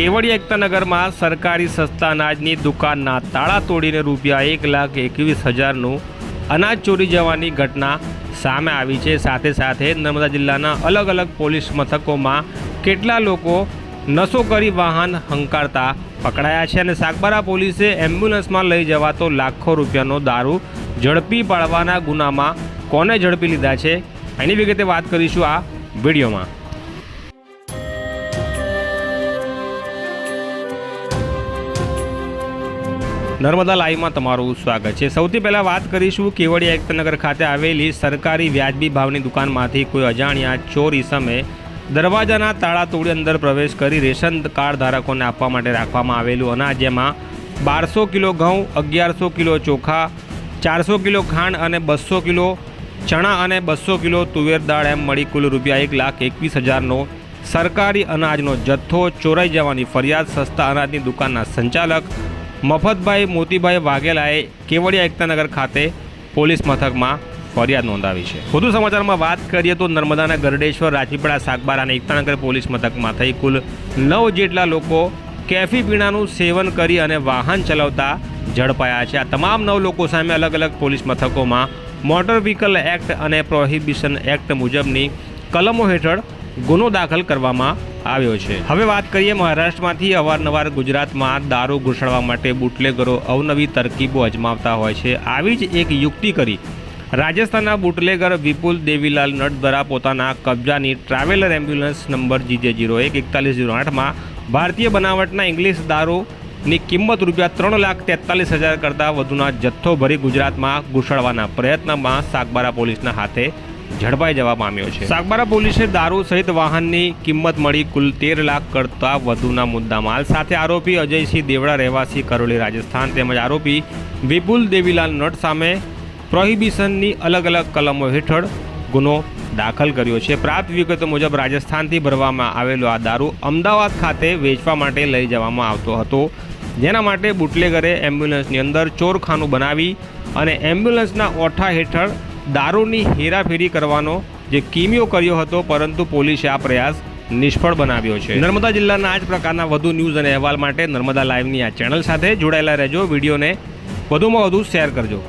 કેવડિયા એકતાનગરમાં સરકારી સસ્તા અનાજની દુકાનના તાળા તોડીને રૂપિયા એક લાખ એકવીસ હજારનું અનાજ ચોરી જવાની ઘટના સામે આવી છે. સાથે સાથે નર્મદા જિલ્લાના અલગ અલગ પોલીસ મથકોમાં કેટલા લોકો નશો કરી વાહન હંકારતા પકડાયા છે અને સાગબારા પોલીસે એમ્બ્યુલન્સમાં લઈ જવાતો લાખો રૂપિયાનો દારૂ ઝડપી પાડવાના ગુનામાં કોને ઝડપી લીધા છે? એની વિગતે વાત કરીશું આ વિડીયોમાં. નર્મદા લાઈવમાં તમારું સ્વાગત છે. સૌથી પહેલાં વાત કરીશું કેવડિયા એકતનગર ખાતે આવેલી સરકારી વ્યાજબી ભાવની દુકાનમાંથી કોઈ અજાણ્યા ચોર ઈસમે દરવાજાના તાળા તોડી અંદર પ્રવેશ કરી રેશન કાર્ડ ધારકોને આપવા માટે રાખવામાં આવેલું અનાજ, જેમાં બારસો કિલો ઘઉં, અગિયારસો કિલો ચોખા, ચારસો કિલો ખાંડ અને બસો કિલો ચણા અને બસો કિલો તુવેર દાળ એમ મળી કુલ રૂપિયા એક લાખ એકવીસ હજારનો સરકારી અનાજનો જથ્થો ચોરાઈ જવાની ફરિયાદ સસ્તા અનાજની દુકાનના સંચાલક મફતભાઈ મોતીભાઈ વાઘેલાએ કેવડિયા એકતાનગર ખાતે પોલીસ મથકમાં ફરિયાદ નોંધાવી છે. વધુ સમાચારમાં વાત કરીએ તો નર્મદાના ગરડેશ્વર રાજપીપળા સાગબારા અને એકતાનગર પોલીસ મથકમાં થઈ કુલ નવ જેટલા લોકો કેફી પીણાનું સેવન કરી અને વાહન ચલાવતા ઝડપાયા છે. આ તમામ નવ લોકો સામે અલગ અલગ પોલીસ મથકોમાં મોટર વ્હીકલ એક્ટ અને પ્રોહિબિશન એક્ટ મુજબની કલમો હેઠળ ગુનો દાખલ કરવામાં આવ્યો છે. હવે વાત કરીએ મહારાષ્ટ્રમાંથી. અવારનવાર ગુજરાતમાં દારૂ ઘૂસડવા માટે બુટલેગરો અવનવી તરકીબો અજમાવતા હોય છે. આવી જ એક યુક્તિ કરી. રાજસ્થાનના બુટલેગર વિપુલ દેવીલાલ નટ દ્વારા પોતાના કબજાની traveller ambulance number GJ zero એક એકતાલીસ જીરો આઠમાં ભારતીય બનાવટના ઇંગ્લિશ દારૂની કિંમત રૂપિયા ત્રણ લાખ તેતાલીસ હજાર કરતાં વધુના જથ્થો ભરી ગુજરાતમાં ઘૂસડવાના પ્રયત્નમાં સાગબારા પોલીસના હાથે ઝડપાઈ જવા પામ્યો છે. સાગબારા પોલીસે દારૂ સહિત વાહનની કિંમત મળી કુલ તેર લાખ કરતાં વધુના મુદ્દામાલ સાથે આરોપી અજયસિંહ દેવડા રહેવાસી કરોલી રાજસ્થાન તેમજ આરોપી વિપુલ દેવીલાલ નટ સામે પ્રોહિબિશનની અલગ અલગ કલમો હેઠળ ગુનો દાખલ કર્યો છે. પ્રાપ્ત વિગતો મુજબ રાજસ્થાનથી ભરવામાં આવેલો આ દારૂ અમદાવાદ ખાતે વેચવા માટે લઈ જવામાં આવતો હતો. જેના માટે બુટલેગરે એમ્બ્યુલન્સની અંદર ચોરખાનું બનાવી અને એમ્બ્યુલન્સના ઓઠા હેઠળ દારૂની હેરાફેરી કરવાનો જે કિમિયો કર્યો હતો, પરંતુ પોલીસે આ પ્રયાસ નિષ્ફળ બનાવ્યો છે. નર્મદા જિલ્લાના આ જ પ્રકારના વધુ ન્યૂઝ અને અહેવાલ માટે નર્મદા લાઈવની આ ચેનલ સાથે જોડાયેલા રહેજો. વિડીયોને વધુમાં વધુ શેર કરજો.